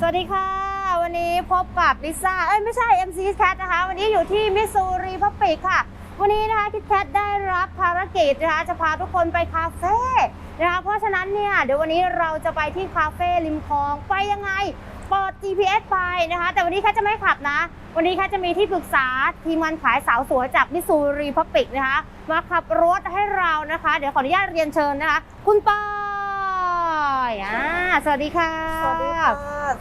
สวัสดีค่ะ วันนี้พบกับลิซ่า เอ้ยไม่ใช่ MC Cat นะคะ วันนี้อยู่ที่มิสซูรีพับปิกค่ะ วันนี้นะคะคิดแคทได้รับภารกิจนะคะจะพาทุกคนไปคาเฟ่นะคะเพราะฉะนั้นเนี่ยเดี๋ยววันนี้เราจะไปที่คาเฟ่ริมคลองไปยังไงเปิด GPS ไปนะคะ แต่วันนี้แคทจะไม่ขับนะ วันนี้แคทจะมีที่ปรึกษาทีมงานขายสาวสวยจากมิสซูรีพับปิกนะคะ มาขับรถให้เรานะคะ เดี๋ยวขออนุญาตเรียนเชิญนะคะ คุณปอ ยอ่าสวัสดีค่ะ สวัสดีค่ะ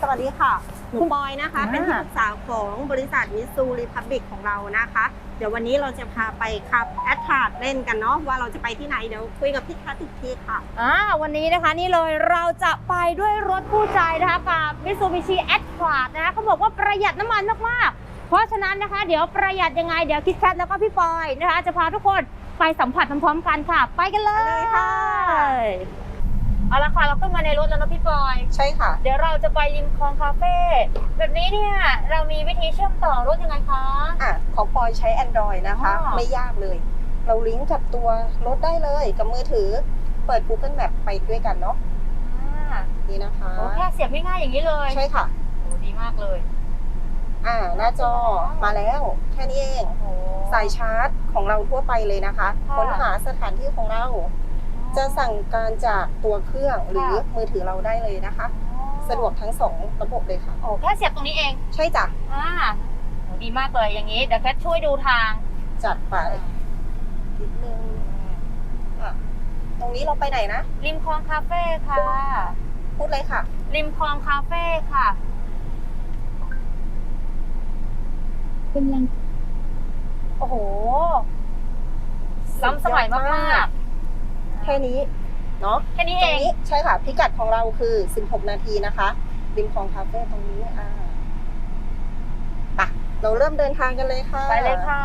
สวัสดีค่ะ หนูปอยนะคะอ่าเป็นที่ปรึกษาของบริษัทมิสูรีพับบิกของเรานะคะ เดี๋ยววันนี้เราจะพาไปขับแอดทาร์ดเล่นกันเนาะว่าเราจะไปที่ไหนเดี๋ยวคุยกับพี่คัทอีกทีค่ะอ่าวันนี้นะคะนี่เลยเราจะไปด้วยรถคู่ใจนะคะกับ Mitsubishi a t t r a นะคะเขาบอกว่าประหยัดน้ำมันมากๆเพราะฉะนั้นนะคะเดี๋ยวประหยัดยังไงเดี๋ยวคิดแคทแล้วก็พี่ปอยนะคะ จะพาทุกคนไปสัมผัสพร้อมๆกันค่ะ ไปกันเลยไปเลยค่ะ เอาละค่ะเราขึ้นมาในรถแล้วนะพี่ปอย ใช่ค่ะ เดี๋ยวเราจะไปริมคลองคาเฟ่แบบนี้เนี่ยเรามีวิธีเชื่อมต่อรถยังไงคะ อะของปอยใช้ Android นะคะ อ๋อ ไม่ยากเลย เราลิงก์กับตัวรถได้เลยกับมือถือ เปิด Google Map ไปด้วยกันเนาะอ่านี่นะคะโอ้แค่เสียบง่ายๆอย่างนี้เลยใช่ค่ะ โอ้ดีมากเลย อ่า หน้าจอมาแล้ว แค่นี้เอง โอ้โหสายชาร์จของเราทั่วไปเลยนะคะ ค่ะ ค้นหาสถานที่ของเรา จะสั่งการจากตัวเครื่องหรือมือถือเราได้เลยนะคะ สะดวกทั้งสองระบบเลยค่ะโอ้แค่เสียบตรงนี้เอง ใช่จ้ะอ่าโหดีมากเลยอย่างนี้เดี๋ยวแคทช่วยดูทาง จัดไปนิดนึงอะตรงนี้เราไปไหนนะ ริมคลองคาเฟ่ค่ะ พูดเลยค่ะ ริมคลองคาเฟ่ค่ะกำลังโอ้โหล้ำสมัยมาก แค่นี้เนาะๆแค่นี้ตเอรงงนี้ใช่ค่ะพิกัดของเราคือ 16 นาทีนะคะริมคลองคาเฟ่ตรงนี้อ่าไปเราเริ่มเดินทางกันเลยค่ะ ไปเลยค่ะ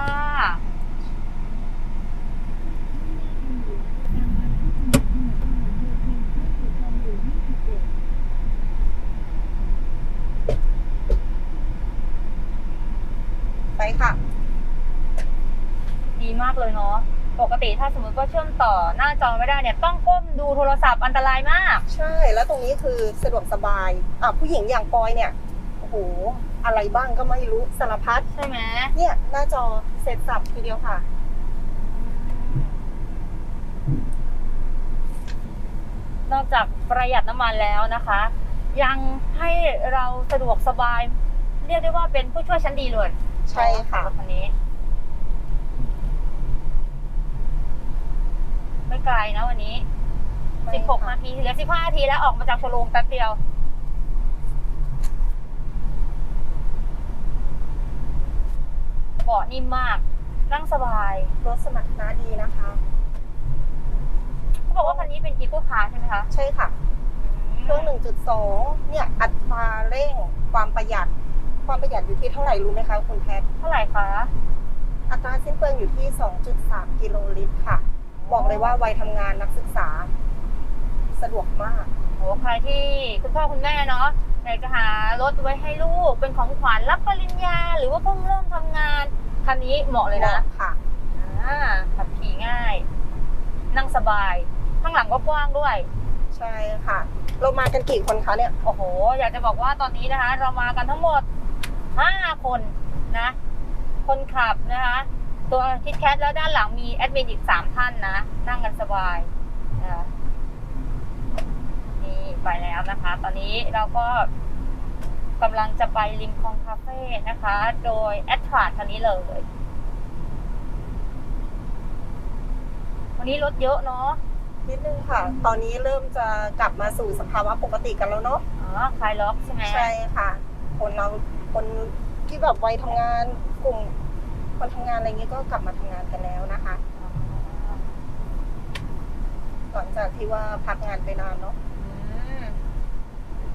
ไปค่ะ ดีมากเลยเนาะ ปกติถ้าสมมติว่าเชื่อมต่อหน้าจอไม่ได้เนี่ยต้องก้มดูโทรศัพท์อันตรายมาก ใช่ แล้วตรงนี้คือสะดวกสบายอะผู้หญิงอย่างปอยเนี่ยโอ้โหอะไรบ้างก็ไม่รู้สารพัดใช่ไหมเนี่ยหน้าจอเสร็จสับทีเดียวค่ะ นอกจากประหยัดน้ำมันแล้วนะคะ ยังให้เราสะดวกสบาย เรียกได้ว่าเป็นผู้ช่วยชั้นดีเลยใช่ค่ะรถคันนี้ ไม่ไกลนะวันนี้ไม่ค่ะ16นาทีเหลือ15นาทีแล้วออกมาจากโชว์รูมแป๊บเดียว เบาะนิ่มมาก นั่งสบาย รถสมรรถนะดีนะคะเขาบอกว่าคันนี้เป็นอีโคคาร์ใช่ไหมคะ ใช่ค่ะ เครื่อง 1.2 เนี่ย อัตราเร่ง ความประหยัด ความประหยัดอยู่ที่เท่าไหร่รู้ไหมคะคุณแพท เท่าไหร่คะ อัตราสิ้นเปลืองอยู่ที่ 2.3 กิโลลิตรค่ะ บอกเลยว่าวัยทำงานนักศึกษา สะดวกมากโหใครที่คุณพ่อคุณแม่เนาะอยากจะหารถไว้ให้ลูกเป็นของขวัญรับปริญญา หรือว่าเพิ่งเริ่มทำงานคันนี้เหมาะเลยนะค่ะอ่าขับขี่ง่าย นั่งสบาย ข้างหลังก็กว้างด้วย ใช่ค่ะ เรามากันกี่คนคะเนี่ย โอ้โห อยากจะบอกว่าตอนนี้นะคะ เรามากันทั้งหมด 5 คนนะ คนขับนะคะ ตัวคิดแคทแล้วด้านหลังมีแอดมินอีก3ท่านนะ นั่งกันสบายนะคะนี่ไปแล้วนะคะ ตอนนี้เราก็กำลังจะไปริมคลองคาเฟ่นะคะ โดยแอดทราคันนี้เลย วันนี้รถเยอะเนาะนิดนึงค่ะ ตอนนี้เริ่มจะกลับมาสู่สภาวะปกติกันแล้วเนาะ อ๋อคลายล็อกใช่ไหมใช่ค่ะ คนเราคนที่แบบวัยทำงานกลุ่ม คนทำงานอะไรเงี้ยก็กลับมาทำงานกันแล้วนะคะ หลังจากที่ว่าพักงานไปนานเนาะ อืม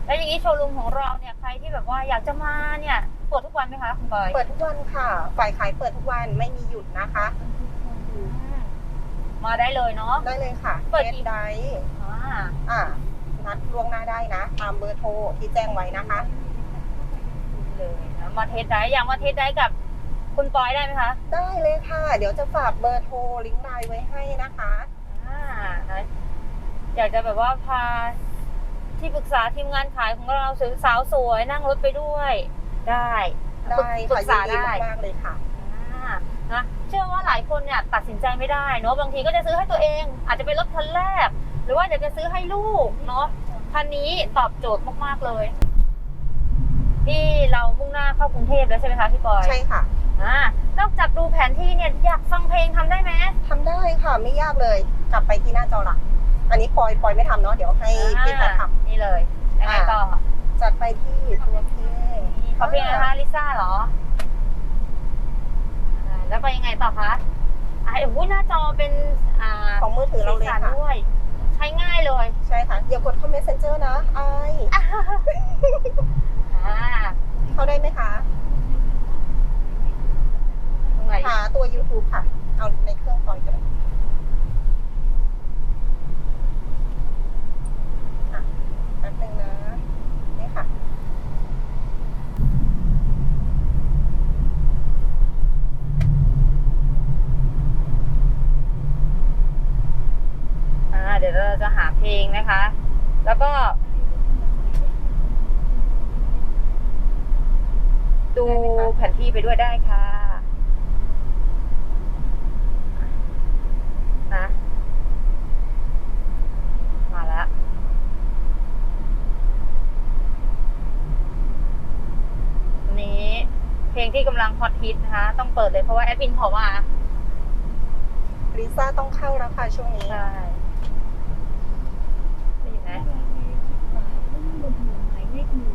แล้วอย่างนี้โชว์รูมของเราเนี่ยใครที่แบบว่าอยากจะมาเนี่ยเปิดทุกวันไหมคะคุณบอยเปิดทุกวันค่ะ ฝ่ายขายเปิดทุกวันไม่มีหยุดนะคะ อืมมาได้เลยเนาะ ได้เลยค่ะเปิดเฟกี่ซได้อ่าอ่า นัดล่วงหน้าได้นะ ตามเบอร์โทรที่แจ้งไว้นะคะ เลยนะมาเทสได้อยากมาเทสได้กับ คุณปอยได้ไหมคะได้เลยค่ะ เดี๋ยวจะฝากเบอร์โทรลิงก์ไลน์ไว้ให้นะคะอ่านะอยากจะแบบว่าพาที่ปรึกษาทีมงานขายของเราสาวสวยนั่งรถไปด้วย ได้ได้ปรึค่ะกษายินดีได้มากๆเลยค่ะอ่านะเชื่อว่าหลายคนเนี่ยตัดสินใจไม่ได้เนาะบางทีก็จะซื้อให้ตัวเอง อาจจะเป็นรถคันแรก หรือว่าอยากจะซื้อให้ลูกเนาะคันนี้ตอบโจทย์มากๆเลยที่เรามุ่งหน้าเข้ากรุงเทพแล้วใช่ไหมคะพี่ปอยใช่ค่ะ อ่านอกจากดูแผนที่เนี่ยอยากฟังเพลงทำได้ไหม ทำได้ค่ะไม่ยากเลย กลับไปที่หน้าจอหลัก อันนี้ปอยปอยไม่ทำเนาะเดี๋ยวให้พี่แพทย์ทอ่านี่เลยยังไงต่อำจัดไปที่ตัวเพลงเขาเพลงอะไรคะลิซ่าเหรออ่าแล้วไปยังไงต่อคะอ่าโอ้ยหน้าจอเป็นอ่าของมือถือเราเลยสีสันค่ะด้วย ใช้ง่ายเลยใช่ค่ะอย่ากดเข้า messenger นะไอายอ่าเข้าได้ไหมคะตรง ไหน หาตัว YouTube ค่ะ เอาในเครื่องคอมก็ได้อะแป๊บนึงนะนี่ค่ะ อ่า เดี๋ยวเราจะหาเพลงนะคะ แล้วก็ ดูแผนที่ไปด้วยได้ค่ะนะ มาแล้วอันนี้เพลงที่กำลังฮอตฮิตนะคะ ต้องเปิดเลยเพ ราะว่าแอดมินขอมาลิซ่าต้องเข้าแล้วค่ะช่วงนี้ ใช่ได้ยินไหมขวาขึ้นบนถนนหมายเลขหนึ่ง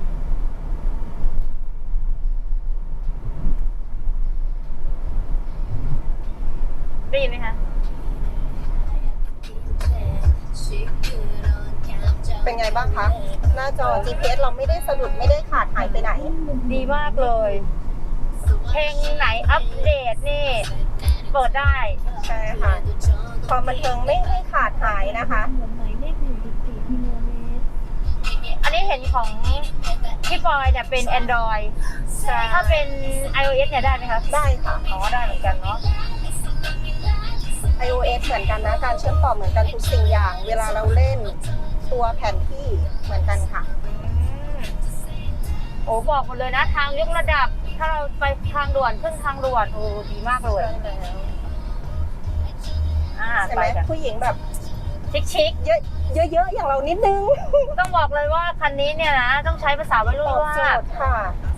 ได้ยินไหมคะ เป็นไงบ้างคะ หน้าจอ GPS เราไม่ได้สะดุดไม่ได้ขาดหายไปไหน ดีมากเลย เพลงไหนอัปเดตนี่เปิดได้ ใช่ค่ะ ความบันเทิงไม่ให้ขาดหายนะคะถนนหมายเลขหนึ่งสิบสี่กิโลเมตรอันนี้เห็นของพี่ปอยเนี่ยเป็น Android ใช่ถ้าเป็น iOS เนี่ยได้ไหมคะ ได้ค่ะ อ๋อ ได้เหมือนกันเนาะ iOS เหมือนกันนะ การเชื่อมต่อเหมือนกันทุกสิ่งอย่าง เวลาเราเล่นตัวแผนที่เหมือนกันค่ะอืมโอ้บอกหมดเลยนะ ทางยกระดับ ถ้าเราไปทางด่วนขึ้นทางด่วนโอ้ดีมากเลยอ่าใช่ไปไหมกันผู้หญิงแบบชิคเยอะเยอะๆอย่างเรานิดนึงๆต้องบอกเลยว่าคันนี้เนี่ยนะต้องใช้ภาษาวัยรุ่ตนอบว่าโจทย์ค่ะ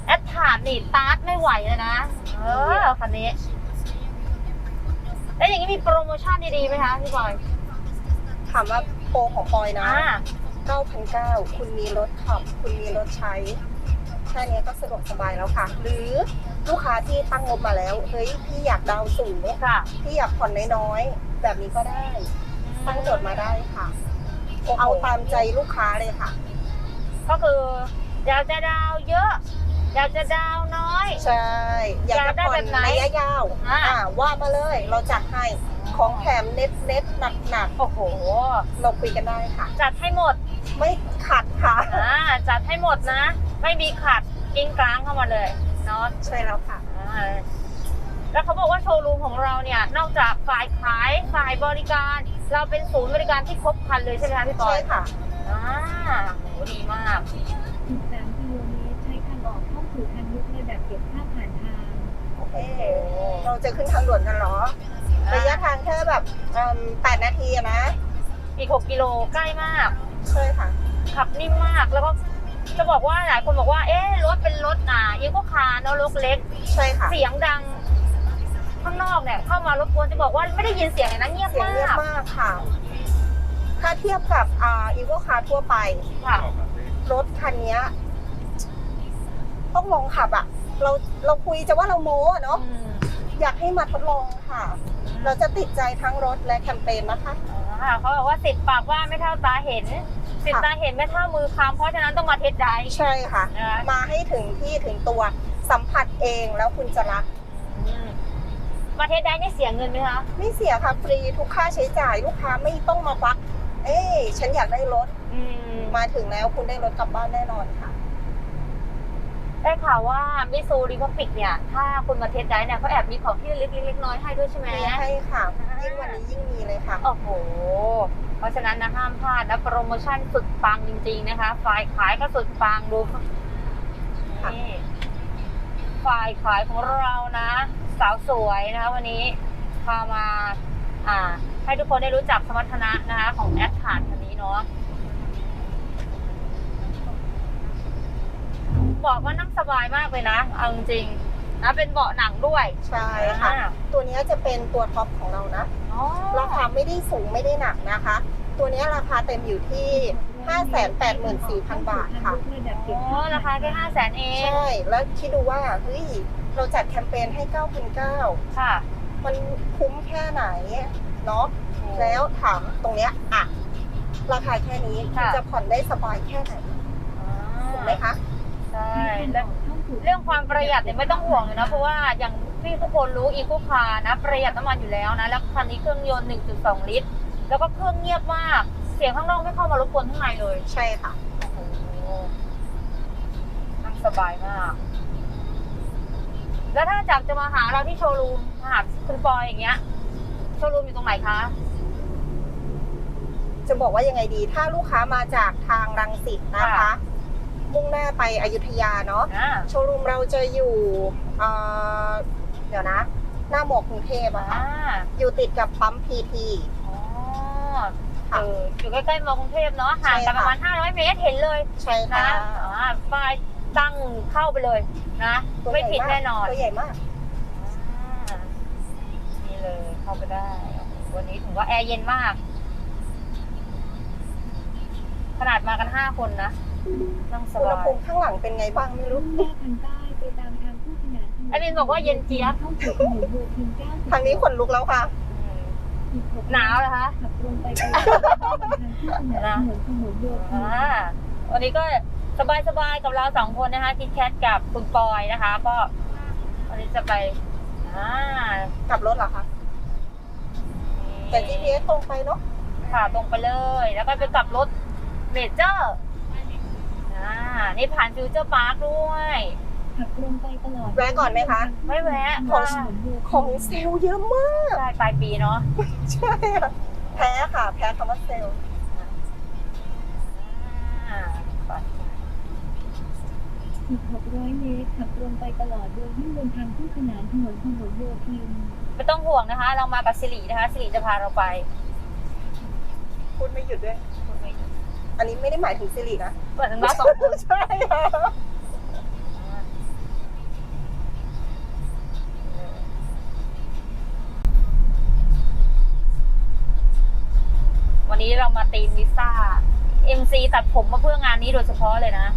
แอดถาดนี่ตาร์ทไม่ไหวเลยนะเออคันนี้แล้วอย่างนี้มีโปรโมชั่นดีๆไหมคะพี่บอยถามว่าโปรของปอยนะ อ่า9,900 คุณมีรถขับ คุณมีรถใช้ แค่นี้ก็สะดวกสบายแล้วค่ะ หรือลูกค้าที่ตั้งงบมาแล้ว เฮ้ยพี่อยากดาวน์สูงค่ะ พี่อยากผ่อนน้อยๆ แบบนี้ก็ได้ ตั้งโจทย์มาได้ค่ะโอ้โหเอาตามใจลูกค้าเลยค่ะ ก็คืออยากจะดาวเยอะ อยากจะดาวน้อย ใช่ อยากจะผ่อนระยะยาวอ่าอ่าว่ามาเลยเราจัดให้ของแถมเน็ตเน็ตหนักหนักโอ้โหๆเราคุยกันได้ค่ะ จัดให้หมด ไม่ขัดค่ะอ่าจัดให้หมดนะ ไม่มีขัดกิ้งกลางเข้ามาเลยเนาะใช่แล้วค่ะอ่าแล้วเขาบอกว่าโชว์รูมของเราเนี่ย นอกจากฝ่ายขายฝ่ายบริการ เราเป็นศูนย์บริการที่ครบครันเลยใช่ไหมคะพี่ปอใช่ยค่ะ อ่าโหดีมากอีกสามกิโลเมตรใช้ทางออกเข้าสู่ทางยุบในแบบเก็บค่าผ่านทาง โอเค เราจะขึ้นทางด่วนกันเหรอ ระยะทางแค่แบบเอิ่มแปดนาทีอะนะ อีก 6 กิโลใกล้มาก ใช่ค่ะ ขับนิ่มมากแล้วก็ จะบอกว่าหลายคนบอกว่า เอ๊ะรถเป็นรถอ่าอีโคคาร์เนอะรถเล็ก ใช่ค่ะ เสียงดัง ข้างนอกเนี่ย เข้ามารบกวนจะบอกว่าไม่ได้ยินเสียงเลยนะเงียบเสียงมาเงียบกมากค่ะ ถ้าเทียบกับอ่าอีโวคาร์ทั่วไป ค่ะ รถคันเนี้ยต้องลองขับอะเราเราคุยจะว่าเราโม้อะเนาะอืมอยากให้มาทดลองค่ะ เราจะติดใจทั้งรถและแคมเปญนะคะ อ่าเขาบอกว่าสิบปากว่าไม่เท่าตาเห็น สิบตาเห็นไม่เท่ามือคำเพราะฉะนั้นต้องมาเทสไดรฟ์ใช่ค่ะนะคะมาให้ถึงที่ถึงตัวสัมผัสเองแล้วคุณจะรักอืมมาเทสไดรฟ์นี่เสียเงินไหมคะไม่เสียค่ะฟรีทุกค่าใช้จ่ายลูกค้าไม่ต้องมาควัก เอ้ยฉันอยากได้รถอืมมาถึงแล้วคุณได้รถกลับบ้านแน่นอนค่ะ ได้ข่าวว่ามิซูริพับปิกเนี่ย ถ้าคุณมาเทสไดรฟ์เนี่ยเขาแอบมีของที่ระลึกเล็กๆน้อยๆให้ด้วยใช่ไหมมีให้ค่ะยิ่งวันนี้ยิ่งมีเลยค่ะ โอ้โห เพราะฉะนั้นนะห้ามพลาดนะโปรโมชั่นสุดปังจริง ๆ นะคะ ฝ่ายขายก็สุดปังดูนี่ฝ่ายขายของเรานะ สาวสวยนะคะ วันนี้พามาอ่า ให้ทุกคนได้รู้จักสมรรถนะนะคะ ของแอดถาดคันนี้เนาะบอกว่านั่งสบายมากเลยนะ เอาจริงๆ นะเป็นเบาะหนังด้วยใช่ค่ะอ่าตัวเนี้ยจะเป็นตัวท็อปของเรานะอ๋อราคาไม่ได้สูงไม่ได้หนักนะคะ ตัวเนี้ยราคาเต็มอยู่ที่ 584,000 บาทค่ะอ๋อราคาแค่ห้าแสนเอง ใช่ แล้วคิดดูว่าเฮ้ยเราจัดแคมเปญให้ 9,900ค่ะ มันคุ้มแค่ไหนเนาะแล้วถามตรงเนี้ยอะราคาแค่นี้คุณค่ะจะผ่อนได้สบายแค่ไหนถูกไหมคะใช่แล้ว เรื่องความประหยัดเนี่ยไม่ต้องห่วงเลยนะ เพราะว่าอย่างที่ทุกคนรู้อีโคคาร์นะ ประหยัดน้ำมันอยู่แล้วนะ แล้วคันนี้เครื่องยนต์ 1.2 ลิตร แล้วก็เครื่องเงียบมาก เสียงข้างนอกไม่เข้ามารบกวนข้างในเลย ใช่ค่ะโอ้โหนั่งสบายมาก แล้วถ้าจับจะมาหาเราที่โชว์รูมมาหาคุณปอยอย่างเงี้ย โชว์รูมอยู่ตรงไหนคะ จะบอกว่ายังไงดี ถ้าลูกค้ามาจากทางรังสิตนะคะค่ะ มุ่งหน้าไปอยุธยาเนาะอ่าโชว์รูมเราจะอยู่เอ่อเดี๋ยวนะ หน้าหมอกกรุงเทพอะค่ะอ่าอยู่ติดกับปั๊มพีที อ๋อค่ะเอออยู่ใกล้ๆมอกรุงเทพเนาะห่างกันใช่ปค่ะระมาณ 500 เมตรเห็นเลยใช่ค่ะนะอ่าป้ายตั้งเข้าไปเลยนะ ตัวไม่ใหญ่ผิดมากแน่นอน ตัวใหญ่มาก อ่านี่เลยเข้าไปได้โอ้โหวันนี้ถือว่าแอร์เย็นมาก ขนาดมากัน5คนนะ นั่งสอุณหบายภูมิข้างหลังเป็นไงบ้างไม่รู้รุ่นแม่พันใต้ไปตามทางคู่ขนานไอ้มินบอกว่าเย็นเจี๊ยบ เข้าสู่ถนนโยธินเก้าสิบทางนี้ขนลุกแล้วค่ะอืมอีกกหนาวเหรอคะขับตรงไปตลอดทางคู่ขนานถนนพหลโยธิน อ่าวันนี้ก็สบายๆกับเราสองคนนะคะคิดแคทกับคุณปอยนะคะ ก็วันนี้จะไปอ่ากลับรถเหรอคะ แต่ GPS ตรงไปเนาะ ค่ะตรงไปเลย แล้วก็ไปกลับรถเมเจอร์ อ่านี่ผ่านฟิวเจอร์พาร์คด้วยขับตรงไปตลอดแวะก่อนไหมคะ ไม่แวะของค่ะของเซลล์เยอะมากใช่ปลายปีเนาะใช่ค่ะแพ้ค่ะ แพ้คำว่าเซลล์ อ่าไปอีก600 เมตรขับตรงไปตลอดโดยวิ่งบนทางคู่ขนานถนนพหลโยธินไม่ต้องห่วงนะคะ เรามากับสิรินะคะสิริจะพาเราไป พูดไม่หยุดด้วย อันนี้ไม่ได้หมายถึงสิรินะเปิดถึงมาสองคนใช่ค่ะวันนี้เรามาตีมลิซ่า MC ตัดผมมาเพื่องานนี้โดยเฉพาะเลยนะ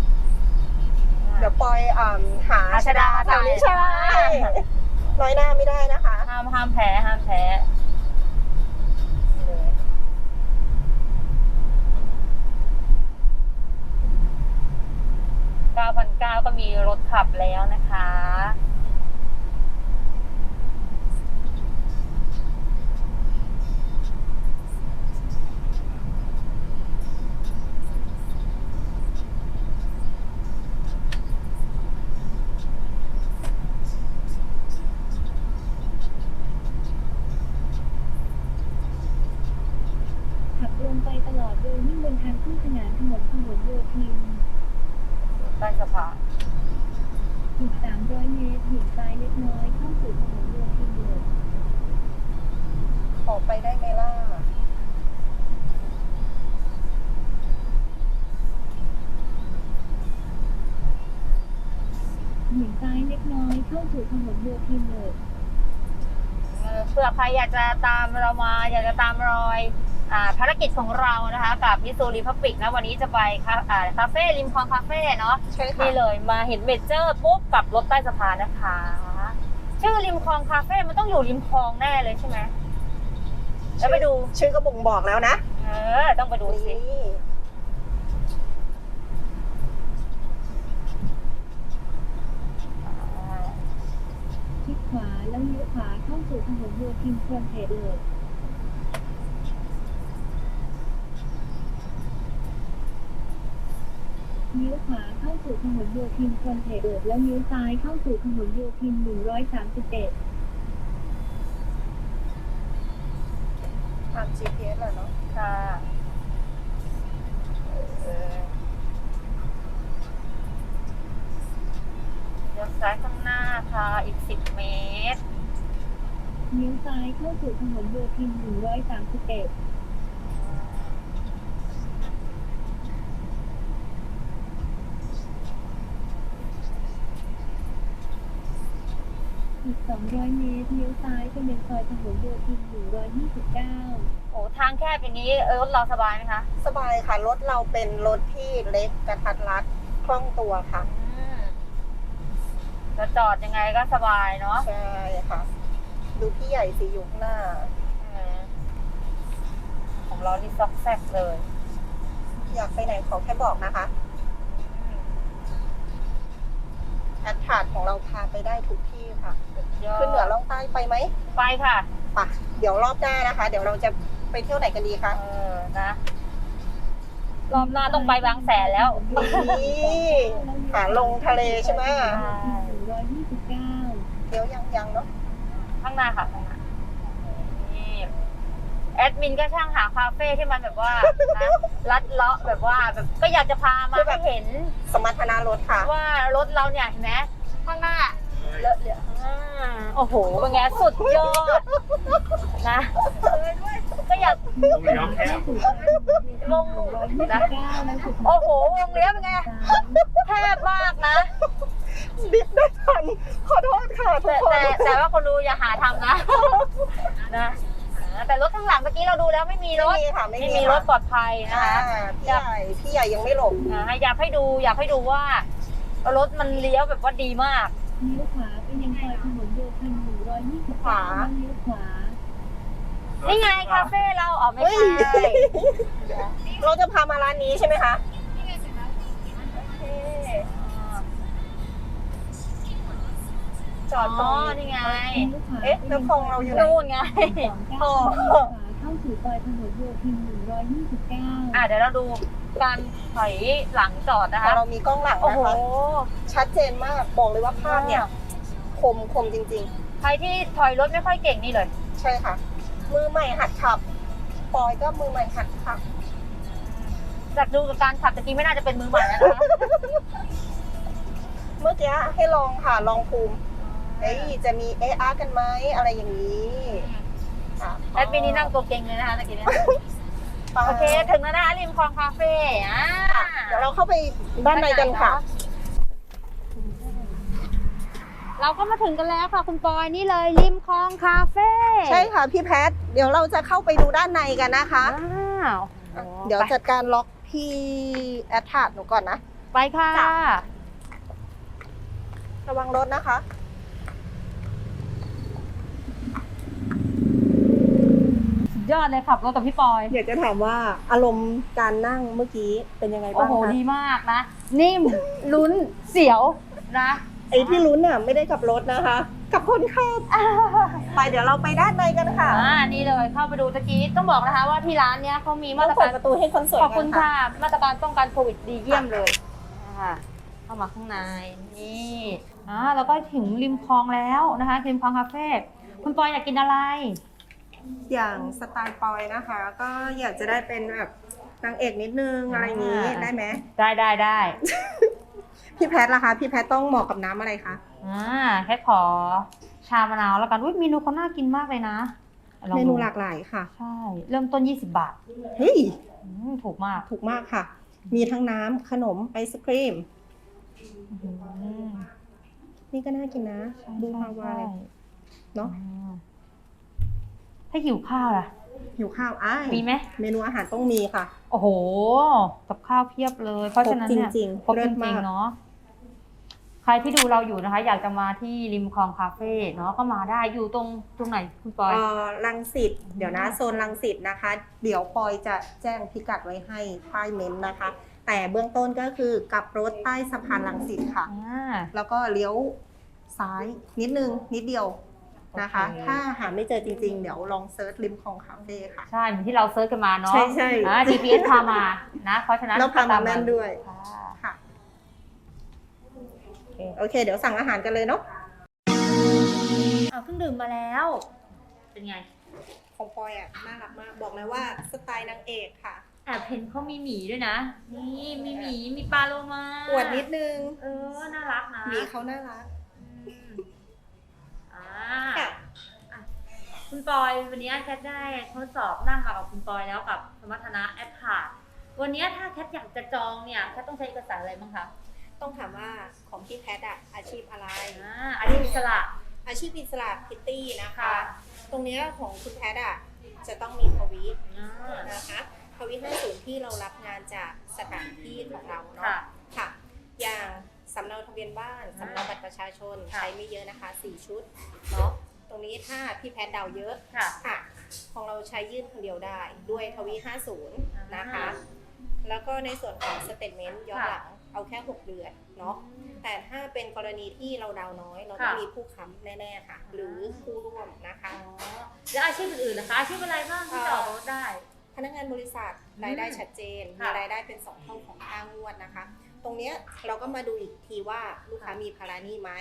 เดี๋ยวปอยอ่าหาหาชดาแถวนี้ใช่ใช่น้อยหน้าไม่ได้นะคะ ห้ามห้ามแพ้ห้ามแพ้นี่เลย 9,900 ก็มีรถขับแล้วนะคะ เข้าสู่ถนนโยธินเลยเออเผื่อใครอยากจะตามเรามา อยากจะตามรอยอ่าภารกิจของเรานะคะ กับมิสูรีพับปิกนะวันนี้จะไปคาอ่าคาเฟ่ริมคลองคาเฟ่เนาะใช่ค่ะนี่เลยมาเห็นเมเจอร์ปุ๊บกลับรถใต้สะพานนะคะ ชื่อริมคลองคาเฟ่มันต้องอยู่ริมคลองแน่เลยใช่ไหมแล้วไปดูชื่อก็บ่งบอกแล้วนะ เออ ต้องไปดูสิ แล้วเลี้ยวขวาเข้าสู่ถนนโยธินคอนเทนเลอร์เลี้ยวขวาเข้าสู่ถนนโยธินคอนเทนเลอร์แล้วเลี้ยวซ้ายเข้าสู่ถนนโยธิน 131ทำ GPS เล้วเนาะค่ะ ยวซ้ายข้างหน้าค่ะอีก 10 เมตร เลี้ยวซ้ายเข้าสู่ถนนโยธิน131อีก 200 เมตร เลี้ยวซ้ายไปยังซอยถนนโยธิน129 โอ้ ทางแคบอย่างนี้เออรถเราสบายไหมคะ สบายค่ะ รถเราเป็นรถที่เล็กกระทัดรัดคล่องตัวค่ะอืม จะจอดยังไงก็สบายเนาะใช่ค่ะ ดูพี่ใหญ่สีอยู่ข้างหน้าอืมของเรานี่ซอกแซกเลย อยากไปไหนขอแค่บอกนะคะอืมแอดถาดของเราพาไปได้ทุกที่ค่ะสุดยอดขึ้นเหนือล่องใต้ไปไหม ไปค่ะปะเดี๋ยวรอบหน้านะคะ เดี๋ยวเราจะไปเที่ยวไหนกันดีคะ เออ นะ รอบหน้าต้องไปบางแสนแล้วนี่หาลงทะเลใช่ไหม129 เดี๋ยวยังยังเนาะข้างหน้าค่ะข้างหน้านี่แอดมินก็ช่างหาคาเฟ่ที่มันแบบว่านะลัดเลาะแบบว่าแบบก็อยากจะพามาให้เห็นสมรรถนะรถค่ะ ว่ารถเราเนี่ยเห็นไหมข้างหน้าเลอะเหลืออ่าโอ้โหเป็นไงสุดยอดนะก็อยากต้องเลี้ยวแคบลงนะโอ้โหวงเลี้ยวเป็นไงแคบมากนะ ดิฟได้ทัน ขอโทษค่ะทุกแต่คนแต่แต่ว่าคนดูอย่าหาทำนะ นะอ่าแต่รถข้างหลังเมื่อกี้เราดูแล้วไม่มีรไม่ถมีค่ะไม่ไม่มีมีรถปค่ะลอดภัยนะอ่าคะพี่ใหญ่พี่ใหญ่ยังไม่หลบ อ่าอยากให้ดูอยากให้ดูว่ารถมันเลี้ยวแบบว่าดีมาก เลี้ยวขวาไปยังซอยถนนโยธิน129ขวาแล้วเลี้ยวขวา นี่ไงคาเฟ่เราอ๋อไม่เฮ้ยใช่ เราจะพามาร้านนี้ใช่ไหมคะ จอดอ๋อนี่ไงเลี้ยวขวาเอ๊ะแล้วคลองเราอยู่ไหนนู่นไงโอ้เข้าสู่ซอยถนนโยธิน129อะเดี๋ยวเราดูการถอยหลังจอดนะพอคะ เรามีกล้องหลังโอ้นะโหคะชัดเจนมาก บอกเลยว่าภาพเนี่ย คมคมจริง ใครที่ถอยรถไม่ค่อยเก่งนี่เลย ๆ ใช่ค่ะ มือใหม่หัดขับปอยก็มือใหม่หัดขับ จากดูกับการขับตะกี้ไม่น่าจะเป็นมือใหม่แล้วนะคะ เมื่อกี้ให้ลองค่ะ ลองภูมิ เอ้ยจะมีเออากันไหมอะไรอย่างนี้ค่ะแอดมินนี่นั่งตัวเก่งเลยนะคะตะกี้เนี่ยไปโอเคถึงแล้วนะคะริมคลองคาเฟ่อ่าเดี๋ยวเราเข้าไปด้านในกันค่ะ เราก็มาถึงกันแล้วค่ะคุณปอยนี่เลยริมคลองคาเฟ่ใช่ค่ะพี่แพท เดี๋ยวเราจะเข้าไปดูด้านในกันนะคะว้าวเดี๋ยวจัดการล็อกพี่แอดทาดหนูก่อนนะ ไปค่ะจ้ะระวังรถนะคะ สุด ยอดเลยขับรถกับพี่ปอย อยากจะถามว่าอารมณ์การนั่งเมื่อกี้เป็นยังไงโอ้บ้างโหคะดีมากนะ นิ่ม ลุ้นเสียวนะ ไอ้ที่ลุ้นน่ะไม่ได้กับรถนะคะ กับคนขับไปเดี๋ยวเราไปด้านในกันค่ะอ่านี่เลยเข้าไปดูตะกี้ต้องบอกนะคะว่าที่ร้านเนี้ยเขามีมาต้องตรเปิกาดรประตูให้คนสวยขอบคุณกันค่ะ มาตรการป้องกันโควิดดีเยี่ยมเลยนะคะเข้ามาข้างในนี่อ่าแล้วก็ถึงริมคลองแล้วนะคะริมคลองคาเฟ่คุณปอยอยากกินอะไร อย่างสไตล์ปอยนะคะ ก็อยากจะได้เป็นแบบนางเอกนิดนึงอะไรอย่างนี้อ่า ได้ไหมได้ได้ได้พี่แพทล่ะคะ พี่แพทต้องเหมาะกับน้ำอะไรคะอ่าแค่ขอชามะนาวแล้วกันอุ้ยเมนูเขาน่ากินมากเลยนะลองเมดูนูหลากหลายค่ะใช่ เริ่มต้น 20 บาทเฮ้ยอืมถูกมากถูกมากค่ะ มีทั้งน้ำขนมไอศครีม อืมนี่ก็น่ากินนะดูฮาวายใช่เนาะ อืม ถ้าหิวข้าวล่ะ หิวข้าวอ้ายมีไหม เมนูอาหารต้องมีค่ะ โอ้โห กับข้าวเพียบเลย เพราะฉะนั้นเนี่ยครบจริงๆครบเลิจศริมางกๆเนาะใครที่ดูเราอยู่นะคะ อยากจะมาที่ริมคลองคาเฟ่เนาะก็มาได้อยู่ตรงตรงไหนคุณปอยเอ่อรังสิตเดี๋ยวนะ โซนรังสิตนะคะ เดี๋ยวปอยจะแจ้งพิกัดไว้ให้ใต้เมนต์นะคะ แต่เบื้องต้นก็คือกลับรถใต้สะพานรังสิตค่ะ อ่า แล้วก็เลี้ยวซ้ายนิดนึงนิดเดียว นะคะโอเคถ้าหาไม่เจอจริงๆ เดี๋ยวลองเซิร์ชริมคลองคาเฟ่ค่ะ ใช่เหมือนที่เราเซิร์ชกันมาเนาะใช่ใช่อ่า GPS พามานะเพราะฉะนั้นแล้วพาก็มาแม่นด้วยค่ะค่ะโอเคโอเค เดี๋ยวสั่งอาหารกันเลยเนาะเอาเครื่องดื่มมาแล้ว เป็นไง ของปอยอะน่ารักมาก บอกเลยว่าสไตล์นางเอกค่ะแอบเห็นเขามีหมีด้วยนะ นี่มีหมีมีปลาโลมาอวดนิดนึง เออ น่ารักนะ หมีเขาน่ารักอืมอ่า ค่ะคุณปอยวันนี้แคทได้ทดสอบนั่งมากับคุณปอยแล้วกับสมรรถนะแอปพาดวันนี้ถ้าแคทอยากจะจองเนี่ยแคทต้องใช้เอกสารอะไรบ้างคะต้องถามว่าของพี่แพทย์อะอาชีพอะไรอ่าอันนี้อิสระอาชีพอิสระพิตตี้นะคะค่ะตรงเนี้ยของคุณแพทย์อะจะต้องมีทวีตอ่านะคะทวีต50ที่เรารับงานจากสถานที่ของเราเนาะค่ะค่ะอย่าง สำเนาทะเบียนบ้านสำเนาบัตรประชาชนค่ะ ใช้ไม่เยอะนะคะ4ชุดเนาะตรงนี้ถ้าพี่แพทย์เดาเยอะค่ะ ค่ะของเราใช้ยื่นคนเดียวได้ด้วยทวี50 นะคะ แล้วก็ในส่วนของสเตทเมนต์ย้อนหลังเอาแค่ 6 เดือนเนาะ แต่ถ้าเป็นกรณีที่เราดาวน้อย เราต้องค่ะ มีผู้ค้ำแน่ๆค่ะ หรือผู้ร่วมนะคะ อ๋อแล้วอาชีพอื่นๆนะคะอาชีพอะไรบ้างที่จะออกรถได้ พนักงานบริษัทอืมรายได้ชัดเจนค่ะมีรายได้เป็น 2 เท่าของค่างวดนะคะ ตรงเนี้ยเราก็มาดูอีกทีว่าลูกค้ามีภาระหนี้ไหม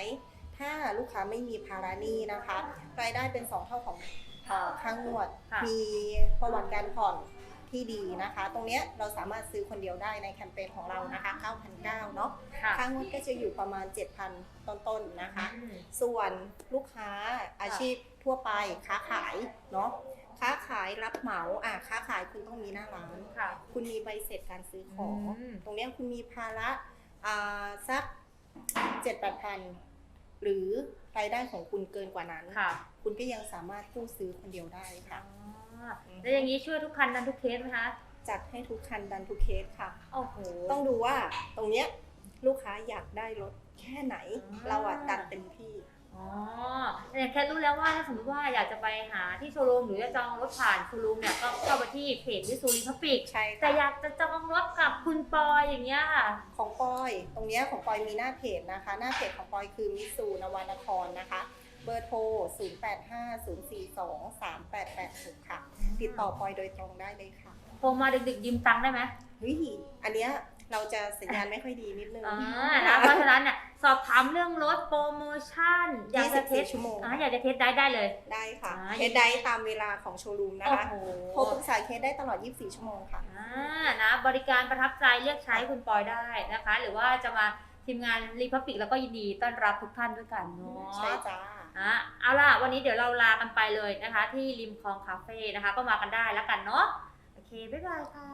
ถ้าลูกค้าไม่มีภาระหนี้นะคะ รายได้เป็น 2 เท่าของเอ่อค่างวดค่ะมีประวัติการผ่อนที่ดีนะคะ ตรงเนี้ยเราสามารถซื้อคนเดียวได้ในแคมเปญของเรานะคะ 9,900 เนาะค่ะค่างวดก็จะอยู่ประมาณ 7,000 ต้นๆนะคะอืมส่วนลูกค้าอาชีพทั่วไปค้าขายเนาะ ค้าขายรับเหมาอะค้าขายคุณต้องมีหน้าร้าน ค่ะ คุณมีใบเสร็จการซื้อของ อืม ตรงเนี้ยคุณมีภาระอ่าสักเจ็ดแปดพันหรือรายได้ของคุณเกินกว่านั้น ค่ะคุณก็ยังสามารถกู้ซื้อคนเดียวได้ค่ะอ๋อแล้วอย่างนี้ช่วยทุกคันนั้นทุกเคสไหมคะ จัดให้ทุกคันดันทุกเคสค่ะ โอ้โห ต้องดูว่าตรงเนี้ยลูกค้าอยากได้รถแค่ไหน อ่า เราอะดันเต็มที่ อ๋อแต่แค่รู้แล้วว่าถ้าสมมติว่าอยากจะไปหาที่โชว์รูมหรือจะจองรถผ่านโชว์รูมเนี่ยก็เข้าไปที่เพจวิสูรีพับปิกใช่แต่ค่ะอยากจะจองรถกับคุณปอยอย่างเงี้ยค่ะ ของปอย ตรงเนี้ยของปอยมีหน้าเพจนะคะ หน้าเพจของปอยคือมิสูนวานครนะคะ เบอร์โทร 0850423886 ค่ะ ติดต่อปอยโดยตรงได้เลยค่ะ โทรมาดึกๆยืมตังค์ได้ไหมเฮ้ยอันเนี้ย เราจะสัญญาณไม่ค่อยดีนิดนึง อ่านะเพราะฉะนั้นเนี่ยสอบถามเรื่องรถโปรโมชั่น อยากจะเทส24ชั่วโมง อ่าอยากจะเทสได้ได้เลย ได้ค่ะอ่า เคสได้ตามเวลาของโชว์รูมนะโอ้คะโหโทรปรึกษาเคสได้ตลอด 24 ชั่วโมงค่ะ อ่านะบริการประทับใจเลือกใช้คุณปอยได้นะคะ หรือว่าจะมาทีมงานรีพับปิกแล้วก็ยินดีต้อนรับทุกท่านด้วยกันเนาะ ใช่จ้า อะเอาล่ะ วันนี้เดี๋ยวเราลากันไปเลยนะคะ ที่ริมคลองคาเฟ่นะคะ ก็มากันได้แล้วกันเนาะโอเค บ๊ายบายค่ะ